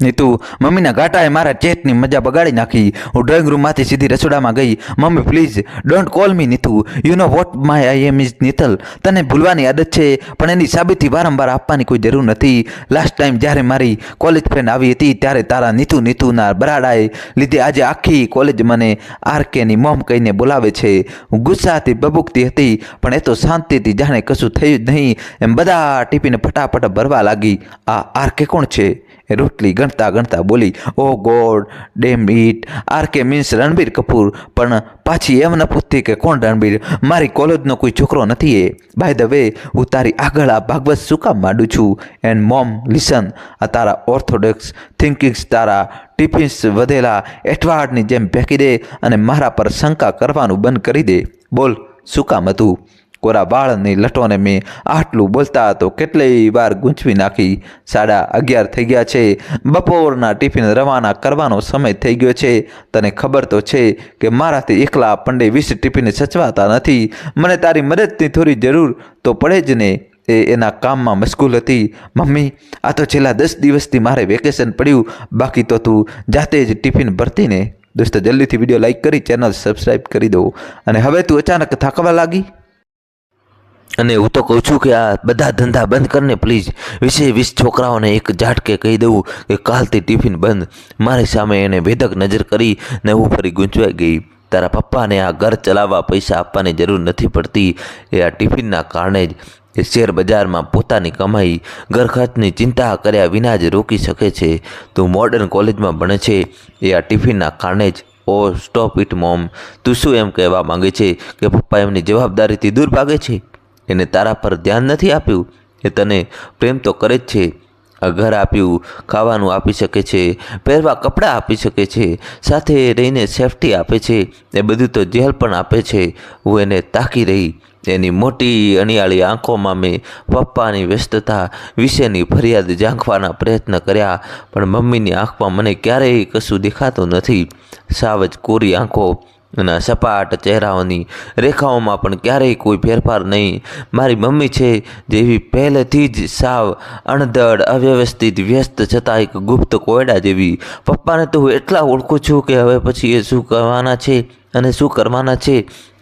નીતુ મમ્મીના ગાટાએ મારા ચેટની મજા બગાડી નાખી. હું ડ્રોઈંગ રૂમમાંથી સીધી રસોડામાં ગઈ. Mummy please don't call me Nitu you know what my I am is Nital તને ભૂલવાની આદત છે, પણ એની સાબિતી વારંવાર આપવાની કોઈ જરૂર નથી. લાસ્ટ ટાઈમ જ્યારે મારી કોલેજ ફ્રેન્ડ આવી હતી, ત્યારે તારા નીતુ નીતુના બરાડાએ લીધે આજે આખી કોલેજ મને આર કેની મોમ કહીને બોલાવે છે. હું ગુસ્સાથી બબુકતી હતી, પણ એ તો શાંતિથી જાણે કશું થયું જ નહીં. એમ બધા ટીપીને ફટાફટ ભરવા લાગી. આ આર કે કોણ છે? રોટલી ગણતા ગણતા બોલી, ઓ god damn it R K means Ranbir Kapoor. પણ પાછી એમ ન પૂછતી કે કોણ રણબીર? મારી કોલેજનો કોઈ છોકરો નથી એ. બાય ધ વે હું તારી આગળ આ ભાગવત શું કામ માંડું છું? એન્ડ મોમ લિસન આ તારા ઓર્થોડોક્સ થિંકિંગ્સ તારા ટિફિન્સ વધેલા એઠવાડની જેમ ફેંકી દે અને મારા પર શંકા કરવાનું બંધ કરી દે. બોલ, શું કામ હતું? કોરા બાળની લટોને મેં આટલું બોલતા તો કેટલેય વાર ગૂંચવી નાખી. સાડા અગિયાર થઈ ગયા છે. બપોરના ટિફિન રવાના કરવાનો સમય થઈ ગયો છે. તને ખબર તો છે કે મારાથી એકલા પંડે વીસ ટિફિન સચવાતા નથી. મને તારી મદદની થોડી જરૂર તો પડે જ ને. એ એના કામમાં મશગુલ હતી. મમ્મી, આ તો છેલ્લા દસ દિવસથી મારે વેકેશન પડ્યું. બાકી તો તું જાતે જ ટિફિન ભરતીને દોસ્તો, જલ્દીથી વીડિયો લાઇક કરી, ચેનલ સબસ્ક્રાઈબ કરી દો. અને હવે તું અચાનક થાકવા લાગી? અને હું તો કહું છું કે આ બધા ધંધા બંધ કરીને પ્લીઝ વીસે વીસ છોકરાઓને એક ઝાટકે કહી દઉં કે કાલથી ટિફિન બંધ. મારી સામે એને વેધક નજર કરી ને હું ફરી ગૂંચવાઈ ગઈ. તારા પપ્પાને આ ઘર ચલાવવા પૈસા આપવાની જરૂર નથી પડતી. એ આ ટિફિનના કારણે જ એ શેર બજારમાં પોતાની કમાઈ, ઘર ખર્ચની ચિંતા કર્યા વિના જ રોકી શકે છે. તું મોડર્ન કોલેજમાં ભણે છે. એ આ ટિફિનના કારણે જ ઓ સ્ટોપ ઇટ મોમ તું શું એમ કહેવા માંગે છે કે પપ્પા એમની જવાબદારીથી દૂર ભાગે છે? એને તારા પર ધ્યાન નથી આપ્યું? એ તને પ્રેમ તો કરે જ છે. ઘર આપ્યું, ખાવાનું આપી શકે છે, પહેરવા કપડાં આપી શકે છે, સાથે રહીને સેફટી આપે છે, એ બધું તો જેલ પણ આપે છે. હું એને તાકી રહી. એની મોટી અણિયાળી આંખોમાં મેં પપ્પાની વ્યસ્તતા વિશેની ફરિયાદ ઝાંખવાના પ્રયત્ન કર્યા, પણ મમ્મીની આંખમાં મને ક્યારેય કશું દેખાતું નથી. સાવ જ કોરી આંખો અને સપાટ ચહેરાઓની રેખાઓમાં પણ ક્યારેય કોઈ ફેરફાર નહીં. મારી મમ્મી છે જેવી પહેલેથી જ સાવ અણધડ, અવ્યવસ્થિત, વ્યસ્ત, છતાં એક ગુપ્ત કોયડા જેવી. પપ્પાને તો હું એટલા ઓળખું છું કે હવે પછી એ શું કરવાના છે અને શું કરવાના છે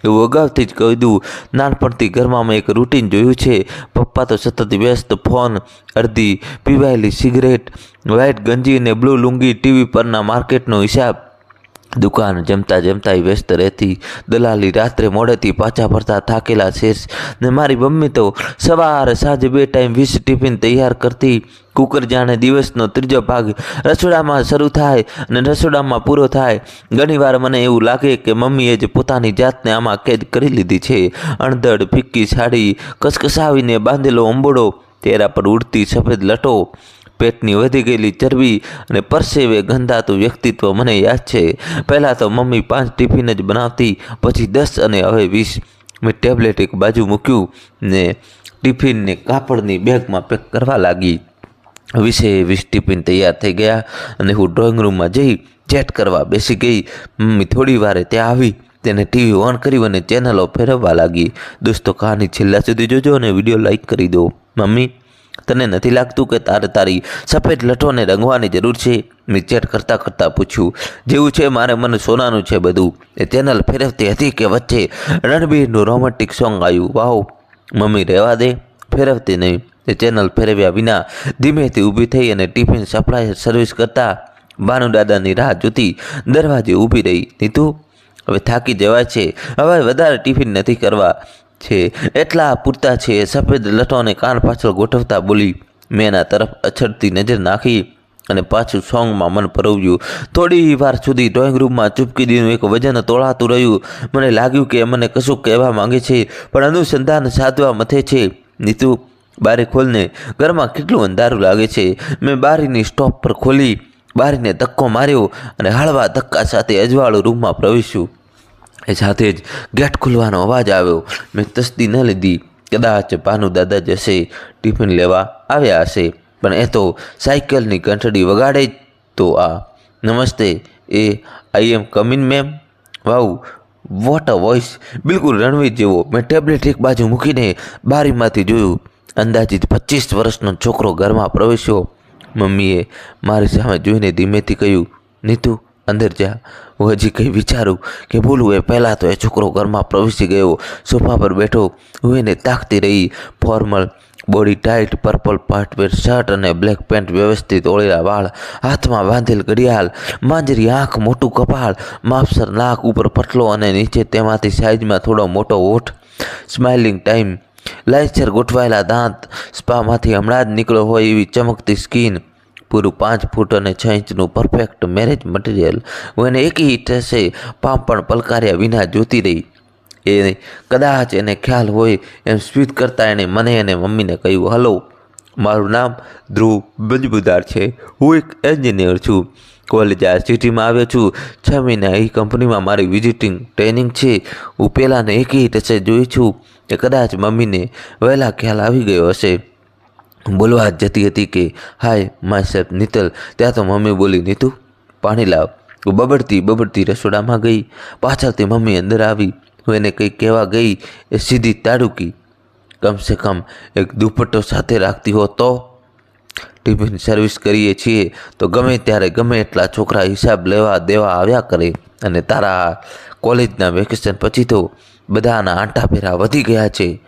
એવું અગાઉથી જ કહી દઉં. નાનપણથી ઘરમાં મેં એક રૂટીન જોયું છે. પપ્પા તો સતત વ્યસ્ત, ફોન, અડધી પીવાયેલી સિગરેટ વ્હાઇટ ગંજી અને બ્લુ લુંગી ટીવી પરના માર્કેટનો હિસાબ દુકાન જમતા જમતા વ્યસ્ત રહેતી, દલાલી રાત્રે મોડેથી પાછા ફરતા થાકેલા શેષ ને મારી મમ્મી તો સવારે સાંજે બે ટાઈમ વીસ ટિફિન તૈયાર કરતી, કુકર જાણે દિવસનો ત્રીજો ભાગ રસોડામાં શરૂ થાય અને રસોડામાં પૂરો થાય. ઘણીવાર મને એવું લાગે કે મમ્મીએ જ પોતાની જાતને આમાં કેદ કરી લીધી છે. અણધડ, ફિક્કી સાડી, કસકસાવીને બાંધેલો અંબોડો તેરા પર ઉડતી સફેદ લટો પેટની વધી ગયેલી ચરબી અને પરસેવે ગંધાતું વ્યક્તિત્વ મને યાદ છે. પહેલાં તો મમ્મી પાંચ ટિફિન જ બનાવતી, પછી દસ અને હવે વીસ. મેં ટેબ્લેટ એક બાજુ મૂક્યું ને ટિફિનને કાપડની બેગમાં પેક કરવા લાગી. વીસે વીસ ટિફિન તૈયાર થઈ ગયા અને હું ડ્રોઈંગ રૂમમાં જઈ ચેટ કરવા બેસી ગઈ. મમ્મી થોડી વારે ત્યાં આવી, તેને ટીવી ઓન કરી અને ચેનલો ફેરવવા લાગી. દોસ્તો કહાની છેલ્લા સુધી જોજો અને વીડિયો લાઈક કરી દો. મમ્મી તને નથી લાગતું કે તારે તારી સફેદ લઠોને રંગવાની જરૂર છે? મેં ચેટ કરતાં કરતાં પૂછ્યું. જેવું છે, મારે મને સોનાનું છે બધું. એ ચેનલ ફેરવતી હતી કે વચ્ચે રણબીરનું રોમેન્ટિક સોંગ આવ્યું? વાવ, મમ્મી રહેવા દે. ફેરવતી નહીં. એ ચેનલ ફેરવ્યા વિના ધીમેથી ઊભી થઈ અને ટિફિન સપ્લાય સર્વિસ કરતાં ભાનુદાદાની રાહ જોતી દરવાજે ઊભી રહી. નીતુ, હવે થાકી જવાય છે. હવે વધારે ટિફિન નથી કરવા. છે. એટલા પૂરતા છે. સફેદ લટોને કાન પાછળ ગોઠવતા બોલી મેં એના તરફ અછડતી નજર નાખી અને પાછું સોંગમાં મન પરવ્યું થોડી વાર સુધી ડ્રોઈંગ રૂમમાં ચૂપકીદીનું એક વજન તોળાતું રહ્યું. મને લાગ્યું કે મને કશું કહેવા માંગે છે, પણ અનુસંધાન સાધવા મથે છે. નીતુ, બારી ખોલને. ઘરમાં કેટલું અંધારું લાગે છે. મેં બારીની સ્ટોપ પર ખોલી, બારીને ધક્કો માર્યો અને હળવા ધક્કા સાથે અજવાળું રૂમમાં પ્રવેશ્યું. એ સાથે જ ગેટ ખુલવાનો અવાજ આવ્યો. મેં તસ્દી ન લીધી. કદાચ ભાનુ દાદા જશે, ટિફિન લેવા આવ્યા હશે, પણ એ તો સાયકલની ઘંટડી વગાડે જ તો આ. નમસ્તે, એ I am coming ma'am wow what a voice બિલકુલ રણવીર જેવો. મેં ટેબ્લેટ એક બાજુ મૂકીને બારીમાંથી જોયું. અંદાજિત પચીસ વર્ષનો છોકરો ઘરમાં પ્રવેશ્યો. મમ્મીએ મારી સામે જોઈને ધીમેથી કહ્યું, નીતુ અંદર જ્યાં હું હજી કંઈ વિચારું કે ભૂલું એ પહેલાં તો એ છોકરો ઘરમાં પ્રવેશી ગયો, સોફા પર બેઠો, હું એને તાકતી રહી. Formal body tight, purple partywear shirt અને બ્લેક પેન્ટ વ્યવસ્થિત ઓળેલા વાળ હાથમાં બાંધેલ ઘડિયાળ, માંજરી આંખ મોટું કપાળ, માપસર નાક ઉપર પટલો અને નીચે તેમાંથી સાઈઝમાં થોડો મોટો ઓઠ. Smiling time. લાઇચર ગોઠવાયેલા દાંત. સ્પામાંથી હમણાં જ નીકળ્યો હોય એવી ચમકતી સ્કિન. પૂરું પાંચ ફૂટ અને છ ઇંચનું પરફેક્ટ મેરેજ મટીરિયલ હું એને એકી થશે પામ પણ પલકાર્યા વિના જોતી રહી. એ કદાચ એને ખ્યાલ હોય એમ સ્વીટ કરતાં એણે મને અને મમ્મીને કહ્યું, હલો, મારું નામ ધ્રુવ બજબુદાર છે. હું એક એન્જિનિયર છું. કોલેજ આ સિટીમાં આવ્યો છું. છ મહિના એ કંપનીમાં મારી વિઝિટિંગ ટ્રેનિંગ છે. હું પહેલાંને એકી ટચે જોઈ છું કે કદાચ મમ્મીને વહેલા ખ્યાલ આવી ગયો હશે. બોલવા જતી હતી કે, હાય, માય સેલ્ફ નીતલ, ત્યાં તો મમ્મી બોલી, નીતુ, પાણી લાવ. બબડતી બબડતી રસોડામાં ગઈ. પાછળથી મમ્મી અંદર આવી. હું એને કંઈ કહેવા ગઈ એ સીધી તાડુકી. કમસે કમ એક દુપટ્ટો સાથે રાખતી હો તો ટિફિન સર્વિસ કરીએ છીએ તો ગમે ત્યારે ગમે એટલા છોકરા હિસાબ લેવા દેવા આવ્યા કરે અને તારા કોલેજના વેકેશન પછી તો બધાના આંટા ફેરા વધી ગયા છે.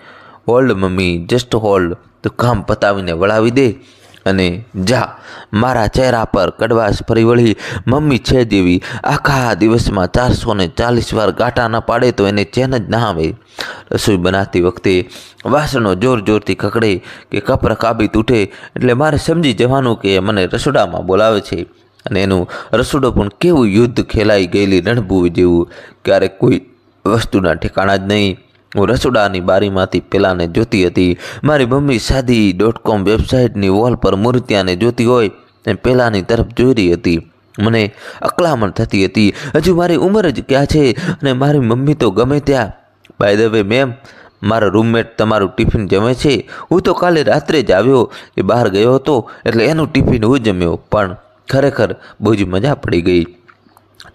હોલ્ડ મમ્મી જસ્ટ હોલ્ડ તું કામ પતાવીને વળાવી દે. અને જા, મારા ચહેરા પર કડવાશ ફરી વળી. મમ્મી છે જેવી. આખા દિવસમાં ચારસો ને ચાલીસ વાર ગાંઠા ન પાડે તો એને ચેન જ ના આવે. રસોઈ બનાવતી વખતે વાસણો જોર જોરથી ખકડે કે કપ રકાબી તૂટે એટલે મારે સમજી જવાનું કે મને રસોડામાં બોલાવે છે. અને એનું રસોડો પણ કેવું યુદ્ધ ખેલાઈ ગયેલી રણભૂમિ જેવું. ક્યારેક કોઈ વસ્તુના ઠેકાણા જ નહીં. હું રસોડાની બારીમાંથી પેલાને જોતી હતી. મારી મમ્મી સાદી ડોટ કોમ વેબસાઇટની વોલ પર મૂર્તિયાને જોતી હોય એ પેલાની તરફ જોઈ રહી હતી. મને અકળામણ થતી હતી. હજુ મારી ઉંમર જ ક્યાં છે? અને મારી મમ્મી તો ગમે ત્યાં. બાય ધ વે મેમ મારો રૂમમેટ તમારું ટિફિન જમે છે. હું તો કાલે રાત્રે જ આવ્યો. એ બહાર ગયો હતો, એટલે એનું ટિફિન હું જમ્યો. પણ ખરેખર બહુ જ મજા પડી ગઈ.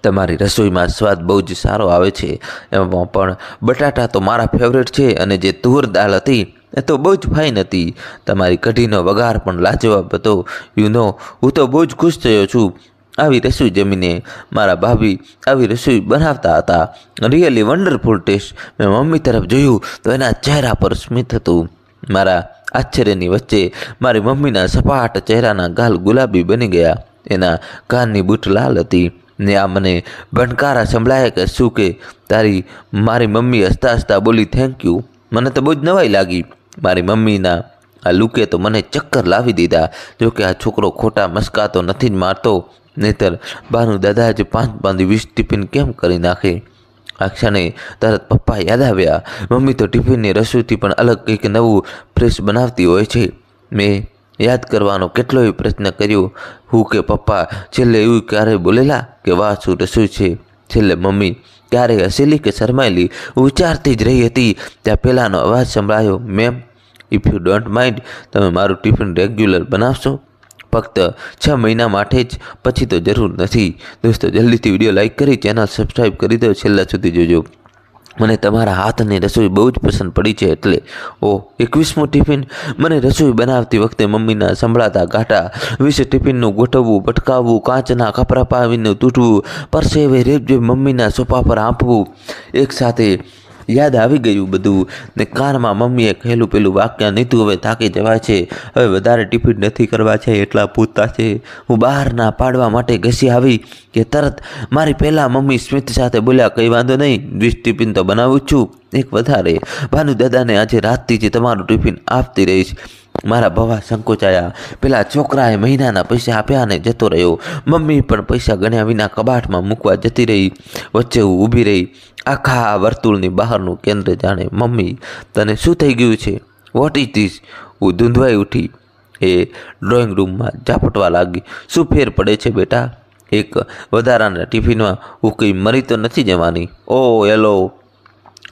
તમારી રસોઈમાં સ્વાદ બહુ જ સારો આવે છે. એમાં પણ બટાટા તો મારા ફેવરેટ છે અને જે તુવર દાળ હતી એ તો બહુ જ ફાઇન હતી. તમારી કઢીનો વઘાર પણ લાજવાબ હતો. યુ નો હું તો બહુ જ ખુશ થયો છું. આવી રસોઈ જમીને મારા ભાભી આવી રસોઈ બનાવતા હતા. રિયલી વન્ડરફુલ ટેસ્ટ મેં મમ્મી તરફ જોયું તો એના ચહેરા પર સ્મિત હતું. મારા આશ્ચર્યની વચ્ચે મારી મમ્મીના સપાટ ચહેરાના ગાલ ગુલાબી બની ગયા. એના કાનની બૂટ લાલ હતી. ને આ મને ભણકારા સંભળાયા કે શું કે? તારી મારી મમ્મી હસતા હસતા બોલી થેન્ક યુ મને તો બહુ જ નવાઈ લાગી. મારી મમ્મીના આ લુકે તો મને ચક્કર લાવી દીધા. જોકે આ છોકરો ખોટા મસ્કા તો નથી જ મારતો. નહીતર બાનું દાદા જ પાંચ પાંચ વીસ ટિફિન કેમ કરી નાખે? આ ક્ષણે તરત પપ્પા યાદ આવ્યા. મમ્મી તો ટિફિનની રસોઈથી પણ અલગ કંઈક નવું ફ્રેશ બનાવતી હોય છે. મેં યાદ કરવાનો કેટલોય પ્રયત્ન કર્યો. હું કે, પપ્પા, છેલ્લે એવું ક્યારે બોલેલા કે વાહ, શું રસોઈ છે? છેલ્લે મમ્મી, ક્યારે હસેલી કે શરમાયેલી? વિચારતી જ રહી હતી. ત્યાં પહેલાંનો અવાજ સંભળાયો, ma'am if you don't mind તમે મારું ટિફિન રેગ્યુલર બનાવશો? ફક્ત છ મહિના માટે જ, પછી તો જરૂર નથી. દોસ્તો, જલ્દીથી વીડિયો લાઇક કરી, ચેનલ સબસ્ક્રાઈબ કરી દો, છેલ્લા સુધી જોજો. મને તમારા હાથની રસોઈ બહુ જ પસંદ પડી છે એટલે, ઓ, એકવીસમું ટિફિન? મને રસોઈ બનાવતી વખતે મમ્મીના સંભળાતા ગાંઠા વિશે ટિફિનનું ગોઠવવું, ભટકાવવું, કાચના કપરા પાવીને તૂટવું, પરસેવે રેપજે મમ્મીના સોફા પર આંપવું એકસાથે યાદ આવી ગયું બધું. ને કારમાં મમ્મીએ કહેલું પેલું વાક્ય, નીતું હવે થાકી જવાય છે. હવે વધારે ટિફિન નથી કરવા છે, એટલા પૂછતા છે. હું બહારના પાડવા માટે ઘસી આવી કે તરત મારી પહેલાં મમ્મી સ્મિત સાથે બોલ્યા, કંઈ વાંધો નહીં, વીસ ટિફિન તો બનાવું છું. એક વધારે. ભાનુ દાદાને આજે રાતથી જ તમારું ટિફિન આપતી રહીશ. મારા ભવા સંકોચાયા. પેલા છોકરાએ મહિનાના પૈસા આપ્યા અને જતો રહ્યો. મમ્મી પણ પૈસા ગણ્યા વિના કબાટમાં મૂકવા જતી રહી. વચ્ચે હું ઊભી રહી. આખા વર્તુળની બહારનું કેન્દ્ર જાણે મમ્મી, તને શું થઈ ગયું છે? વોટ ઇઝ ધીસ હું ધૂંધવાઈ ઉઠી. એ ડ્રોઈંગ રૂમમાં ઝાપટવા લાગી. શું ફેર પડે છે બેટા? એક વધારાના ટિફિનમાં હું કંઈ મરી તો નથી જવાની. Oh, hello.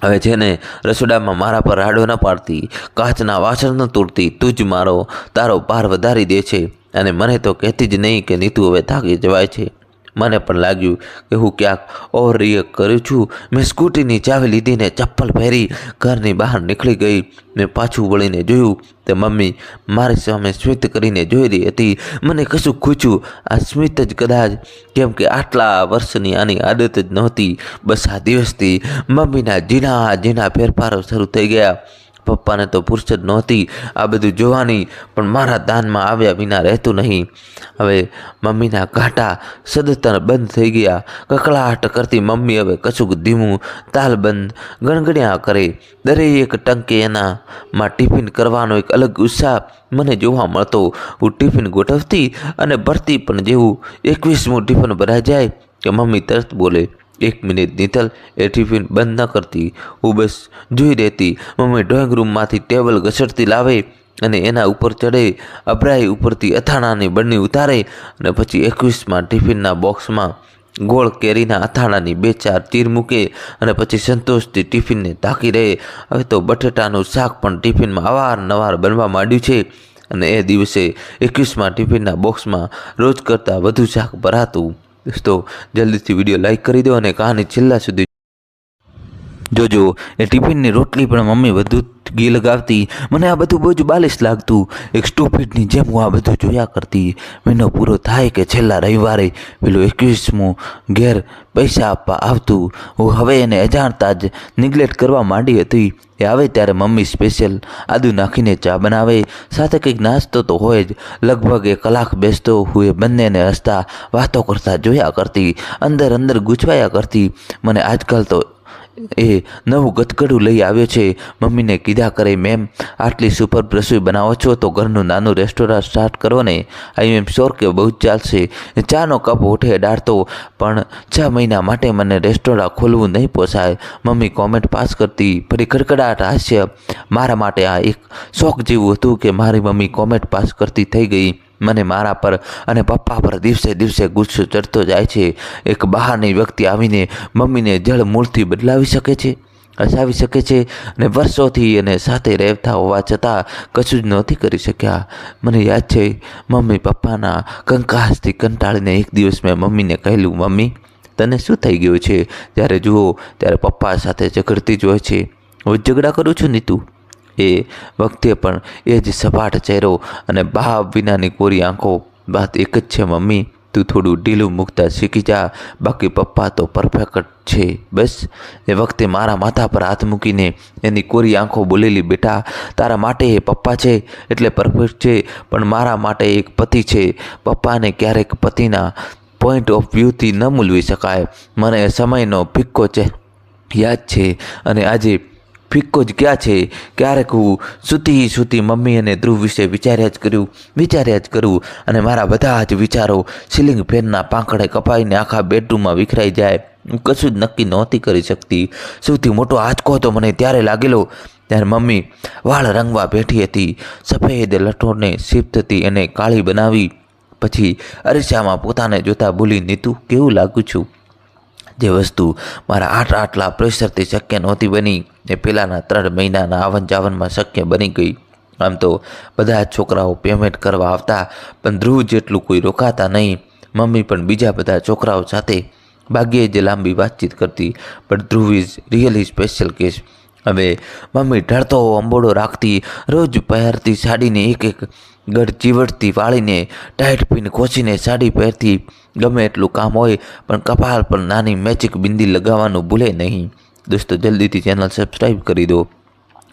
હવે જેને રસોડામાં મારા પર રાડો ન પાડતી, કાચના વાસણ ન તૂટતી, તું જ મારો, તારો પાર વધારી દે છે. અને મને તો કહેતી જ નહીં કે નીતુ હવે થાકી જવાય છે. મને પણ લાગ્યું કે હું ક્યાંક ઓવરરિએક્ટ કરું છું. મેં સ્કૂટીની ચાવી લીધીને ચપ્પલ પહેરી ઘરની બહાર નીકળી ગઈ. મેં પાછું વળીને જોયું તે મમ્મી મારી સામે સ્મિત કરીને જોઈ રહી હતી. મને કશું ખૂચ્યું. આ સ્મિત જ કદાચ કેમ કે આટલા વર્ષની આની આદત જ નહોતી. બસ આ દિવસથી મમ્મીના જીના જીના ફેરફારો શરૂ થઈ ગયા. પપ્પાને તો ફુરસદ નહોતી આ બધું જોવાની, પણ મારા દાનમાં આવ્યા વિના રહેતું નહીં. હવે મમ્મીના ઘાટા સદતર બંધ થઈ ગયા. કકળાટ કરતી મમ્મી હવે કશુંક ધીમું તાલબંધ ગણગણ્યા કરે. દરેક ટંકે એનામાં ટિફિન કરવાનો એક અલગ ઉત્સાહ મને જોવા મળતો. હું ટિફિન ગોઠવતી અને ભરતી પણ જેવું એકવીસમું ટિફિન ભરાઈ જાય કે મમ્મી તરત બોલે એક મિનિટ નીતલ એ ટિફિન બંધ ન કરતી. હું બસ જોઈ રહેતી મમ્મી ડ્રોઈંગ રૂમમાંથી ટેબલ ઘસડતી લાવે અને એના ઉપર ચડે. અભરાઈ ઉપરથી અથાણાની બરણી ઉતારે અને પછી એકવીસમાં ટિફિનના બોક્સમાં ગોળ કેરીના અથાણાની બે ચાર ચીર મૂકે અને પછી સંતોષથી ટિફિનને તાકી રહે હવે તો બટેટાનું શાક પણ ટિફિનમાં અવારનવાર બનવા માંડ્યું છે અને એ દિવસે એકવીસમાં ટિફિનના બોક્સમાં રોજ કરતાં વધુ શાક ભરાતું. દોસ્તો જલ્દીથી વીડિયો લાઇક કરી દો અને કહાની છેલ્લા સુધી જોજો, એ ટિફિનની રોટલી પણ મમ્મી વધુ ઘી લગાવતી. મને આ બધું બહુ જ બાલિશ લાગતું. એક સ્ટુપિડની જેમ હું આ બધું જોયા કરતી. મહિનો પૂરો થાય કે છેલ્લા રવિવારે પેલું એકવીસમું ઘેર પૈસા આપવા આવતું. હું હવે એને અજાણતા જ નિગ્લેક્ટ કરવા માંડી હતી. એ આવે ત્યારે મમ્મી સ્પેશિયલ આદુ નાખીને ચા બનાવે. સાથે કંઈક નાસ્તો તો હોય જ. લગભગ એક કલાક બેસતો હું એ બંનેને હસતા વાતો કરતા જોયા કરતી. અંદર અંદર ગૂંચવાયા કરતી. મને આજકાલ તો એ નવું ગતકડું લઈ આવ્યો છે. મમ્મીને કીધા કરે, મેમ, આટલી સુપર રસોઈ બનાવો છો તો ઘરનું નાનું રેસ્ટોરન્ટ સ્ટાર્ટ કરો ને. આઈ એમ શ્યોર કે બહુ જ ચાલશે. ચાનો કપ હોઠે ડાળતો, પણ છ મહિના માટે મને રેસ્ટોરન્ટ ખોલવું નહીં પોસાય. મમ્મી કોમેન્ટ પાસ કરતી, ફરી ખડખડાટ હાસ્ય. મારા માટે આ એક શોખ જેવું હતું કે મારી મમ્મી કોમેન્ટ પાસ કરતી થઈ ગઈ. મને મારા પર અને પપ્પા પર દિવસે દિવસે ગુસ્સો ચડતો જાય છે. એક બહારની વ્યક્તિ આવીને મમ્મીને જળ મૂળથી બદલાવી શકે છે, હસાવી શકે છે અને વર્ષોથી એને સાથે રહેતા હોવા છતાં કશું જ નહોતી કરી શક્યા. મને યાદ છે, મમ્મી પપ્પાના કંકાસથી કંટાળીને એક દિવસ મેં મમ્મીને કહેલું, મમ્મી, તને શું થઈ ગયું છે? જ્યારે જુઓ, ત્યારે પપ્પા સાથે ઝઘડતી જ હોય છે. હું ઝઘડા કરું છું, નીતુ. એ વખતે પણ એ જ સપાટ ચહેરો અને બાપ વિનાની કોરી આંખો, વાત એક જ છે, મમ્મી, તું થોડું ઢીલું મૂકતા શીખી જા, બાકી પપ્પા તો પરફેક્ટ છે, બસ. એ વખતે મારા માથા પર હાથ મૂકીને એની કોરી આંખો બોલેલી, બેટા, તારા માટે એ પપ્પા છે, એટલે પરફેક્ટ છે, પણ મારા માટે એક પતિ છે. પપ્પાને ક્યારેક પતિના પોઈન્ટ ઓફ વ્યૂથી ન મૂલવી શકાય. મને સમયનો ભિક્કો છે યાદ છે. અને આજે ફિક્કો જ ક્યાં છે? ક્યારેક હું સૂતી સૂતી મમ્મી અને ધ્રુવ વિશે વિચાર્યા જ કર્યું વિચાર્યા જ કરું અને મારા બધા જ વિચારો સીલિંગ ફેનના પાંખડે કપાઈને આખા બેડરૂમમાં વિખરાઈ જાય. હું કશું જ નક્કી નહોતી કરી શકતી. સૌથી મોટો આંચકો તો મને ત્યારે લાગેલો ત્યારે મમ્મી વાળ રંગવા બેઠી હતી. સફેદ લઠોરને શિફ્ટ હતી એને કાળી બનાવી. પછી અરીસામાં પોતાને જોતા બોલી, નીતું, કેવું લાગુ છું? જે વસ્તુ મારા આટ આટલા પ્રેશરથી શક્ય નહોતી બની. એ પહેલાંના ત્રણ મહિનાના આવન જાવનમાં શક્ય બની ગઈ. આમ તો બધા જ છોકરાઓ પેમેન્ટ કરવા આવતા, પણ ધ્રુવ જેટલું કોઈ રોકાતા નહીં. મમ્મી પણ બીજા બધા છોકરાઓ સાથે ભાગ્યે જ લાંબી વાતચીત કરતી, પણ Dhruv is really special case હવે મમ્મી ઢળતો અંબોડો રાખતી, રોજ પહેરતી સાડીને એક એક ગઢ ચીવડતી વાળીને ટાઈટ પીન ખોસીને સાડી પહેરતી. ગમે એટલું કામ હોય, પણ કપાળ પર નાની મેચિક બિંદી લગાવવાનું ભૂલે નહીં. દોસ્તો, જલ્દીથી ચેનલ સબસ્ક્રાઈબ કરી દો.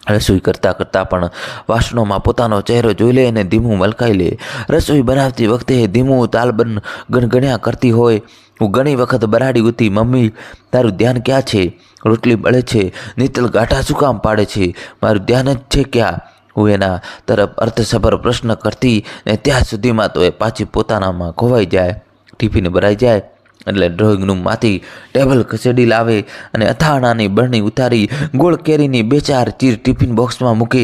રસોઈ કરતાં કરતાં પણ વાસણોમાં પોતાનો ચહેરો જોઈ લે અને ધીમું મલકાઈ લે. રસોઈ બનાવતી વખતે ધીમું તાલબન ગણગણ્યા કરતી હોય. હું ઘણી વખત બરાડી ઉતી મમ્મી, તારું ધ્યાન ક્યાં છે? રોટલી બળે છે, નીતલ ગાંઠા શું કામ પાડે છે? મારું ધ્યાન જ છે ક્યાં? હું એના તરફ અર્થસભર પ્રશ્ન કરતી ને ત્યાં સુધીમાં તો એ પાછી પોતાનામાં ખોવાઈ જાય. ટિફિન ભરાઈ જાય. એટલે ડ્રોઈંગનું રૂમમાંથી ટેબલ ખસેડી લાવે અને અથાણાની બરણી ઉતારી ગોળ કેરીની બે ચાર ચીર ટિફિન બોક્સમાં મૂકે.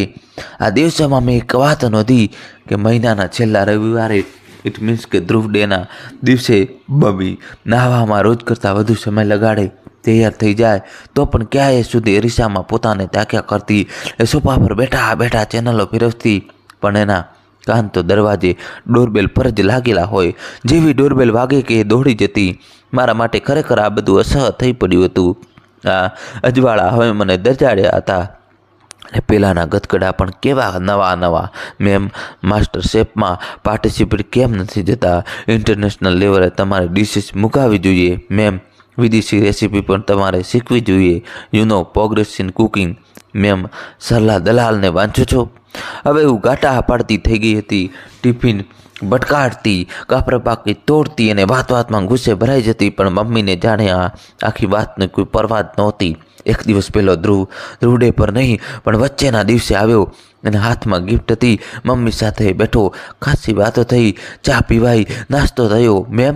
આ દિવસોમાં મેં એક વાત નોંધી કે મહિનાના છેલ્લા રવિવારે ઇટ મીન્સ કે ધ્રુવ ડેના દિવસે બબી નાહવામાં રોજ કરતાં વધુ સમય લગાડે, તૈયાર થઈ જાય, તો પણ ક્યાંય સુધી અરીસામાં પોતાને તાક્યા કરતી, એ સોફા પર બેઠા બેઠા ચેનલો ફેરવતી પણ એના કાન તો દરવાજે ડોરબેલ પર જ લાગેલા હોય, જેવી ડોરબેલ વાગે કે દોડી જતી. મારા માટે ખરેખર આ બધું અસહ થઈ પડ્યું હતું. આ અજવાળા હવે મને દરજાડ્યા હતા. અને પહેલાંના ગતકડા પણ કેવા નવા નવા. મેમ, માસ્ટર શેફમાં પાર્ટિસિપેટ કેમ નથી જતા? ઇન્ટરનેશનલ લેવલે તમારે ડિશિસ મુકાવી જોઈએ. મેમ, વિદેશી રેસીપી પણ તમારે શીખવી જોઈએ. You know progress in cooking. Ma'am Sarla દલાલને વાંચો છો. હવે હું ગાટા પાડતી થઈ ગઈ હતી, ટિફિન ભટકાડતી કાપરા પાકી તોડતી અને વાત વાતમાં ગુસ્સે ભરાઈ જતી, પણ મમ્મીને જાણે આ આખી વાતની કોઈ પરવા જ નહોતી. એક દિવસ પહેલો ધ્રુવ ધ્રુવ ડે પર નહીં, પણ વચ્ચેના દિવસે આવ્યો અને હાથમાં ગિફ્ટ હતી. મમ્મી સાથે બેઠો, ખાસી વાતો થઈ, ચા પીવાઈ, નાસ્તો થયો. મેમ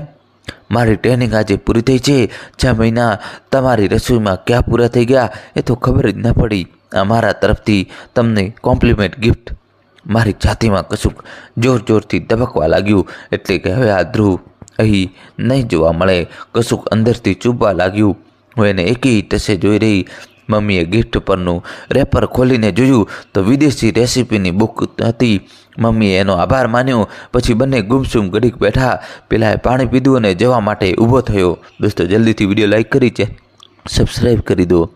મારી ટ્રેનિંગ આજે પૂરી થઈ છે. છ મહિના તમારી રસોઈમાં ક્યાં પૂરા થઈ ગયા એ તો ખબર જ ન પડી. આ મારા તરફથી તમને કોમ્પ્લિમેન્ટ ગિફ્ટ મારી છાતીમાં કશુંક જોર જોરથી ધબકવા લાગ્યું. એટલે કે હવે આ ધ્રુવ અહીં નહીં જોવા મળે. કશુંક અંદરથી ચૂબવા લાગ્યું. હું એને એકી ટસે જોઈ રહી મમ્મીએ ગિફ્ટ પરનું રેપર ખોલીને જોયું તો વિદેશી રેસીપીની બુક હતી. મમ્મીએ એનો આભાર માન્યો. પછી બંને ગુમસુમ ઘડીક બેઠા. પેલાએ પાણી પીધું અને જવા માટે ઊભો થયો. દોસ્તો, જલ્દીથી વીડિયો લાઈક કરી છે. સબસ્ક્રાઈબ કરી દો.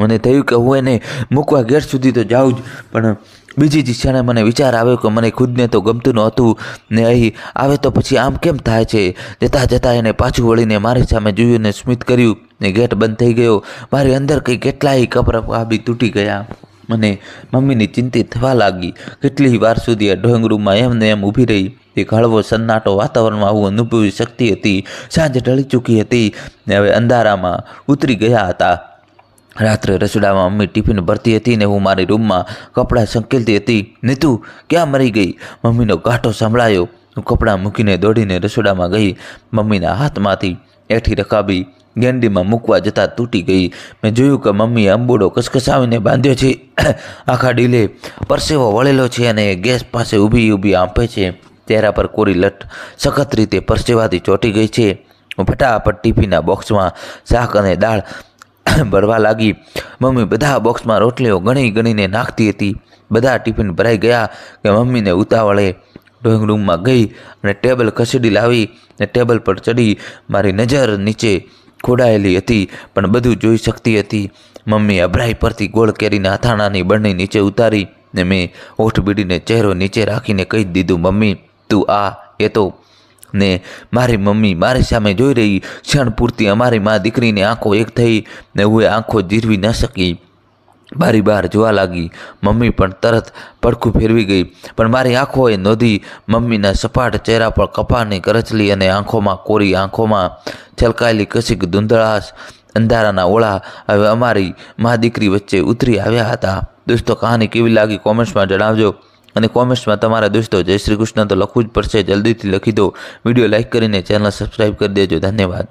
મને થયું કે હું એને મૂકવા ગેટ સુધી તો જાઉં જ. પણ બીજી જ ક્ષણે મને વિચાર આવ્યો કે મને ખુદને તો ગમતું નહોતું ને અહીં આવે તો પછી આમ કેમ થાય છે? જતાં જતાં એને પાછું વળીને મારી સામે જોયું અને સ્મિત કર્યું. ને ગેટ બંધ થઈ ગયો. મારી અંદર કંઈ કેટલાય કપરા બી તૂટી ગયા. મને મમ્મીની ચિંતિત થવા લાગી. કેટલી વાર સુધી આ ડ્રોઈંગ રૂમમાં એમ ને એમ ઊભી રહી. તે હળવો સન્નાટો વાતાવરણમાં આવું અનુભવી શકતી હતી. સાંજ ઢળી ચૂકી હતી. ને હવે અંધારામાં ઉતરી ગયા હતા. રાત્રે રસોડામાં મમ્મી ટિફિન ભરતી હતી ને હું મારી રૂમમાં કપડાં સંકેલતી હતી. નીતુ, ક્યાં મરી ગઈ? મમ્મીનો ગાંઠો સંભળાયો. હું કપડાં મૂકીને દોડીને રસોડામાં ગઈ. મમ્મીના હાથમાંથી એઠી રકાબી ગેંડીમાં મૂકવા જતાં તૂટી ગઈ. મેં જોયું કે મમ્મીએ અંબુડો કસકસાવીને બાંધ્યો છે. આખા ડીલે પરસેવો વળેલો છે અને ગેસ પાસે ઊભી ઊભી આંપે છે. ચહેરા પર કોરી લટ સખત રીતે પરસેવાથી ચોંટી ગઈ છે. ફટાફટ ટીફીના બોક્સમાં શાક અને દાળ ભરવા લાગી. મમ્મી બધા બોક્સમાં રોટલીઓ ગણી ગણીને નાખતી હતી. બધા ટિફિન ભરાઈ ગયા કે મમ્મીને ઉતાવળે. ડ્રોઈંગ રૂમમાં ગઈ અને ટેબલ ખસેડી લાવી ને ટેબલ પર ચડી મારી નજર નીચે ખોડાયેલી હતી, પણ બધું જોઈ શકતી હતી. મમ્મી અભરાઈ પરથી ગોળ કેરીના અથાણાની બંને નીચે ઉતારી ને મેં હોઠ બીડીને ચહેરો નીચે રાખીને કહી દીધું, મમ્મી, તું આ, એ તો. ને મારી મમ્મી મારી સામે જોઈ રહી, ક્ષણ પૂરતી અમારી મા દીકરીની આંખો એક થઈ ને હું એ આંખો જીરવી ન શકી. બારી બહાર જોવા લાગી. મમ્મી પણ તરત પડખું ફેરવી ગઈ. પણ મારી આંખોએ નોંધી મમ્મીના સપાટ ચહેરા પર કપાળની કરચલી અને આંખોમાં કોરી આંખોમાં છલકાયેલી કશીક ધૂંધળાશ અંધારાના ઓળા હવે અમારી મા દીકરી વચ્ચે ઉતરી આવ્યા હતા. દોસ્તો, કહાની કેવી લાગી કોમેન્ટ્સમાં જણાવજો. અને કોમેન્ટ્સમાં તમારા દોસ્તો જય શ્રી કૃષ્ણ તો લખવું જ પડશે. જલ્દીથી લખી દો. વીડિયો લાઇક કરીને ચેનલ સબસ્ક્રાઈબ કરી દેજો. ધન્યવાદ.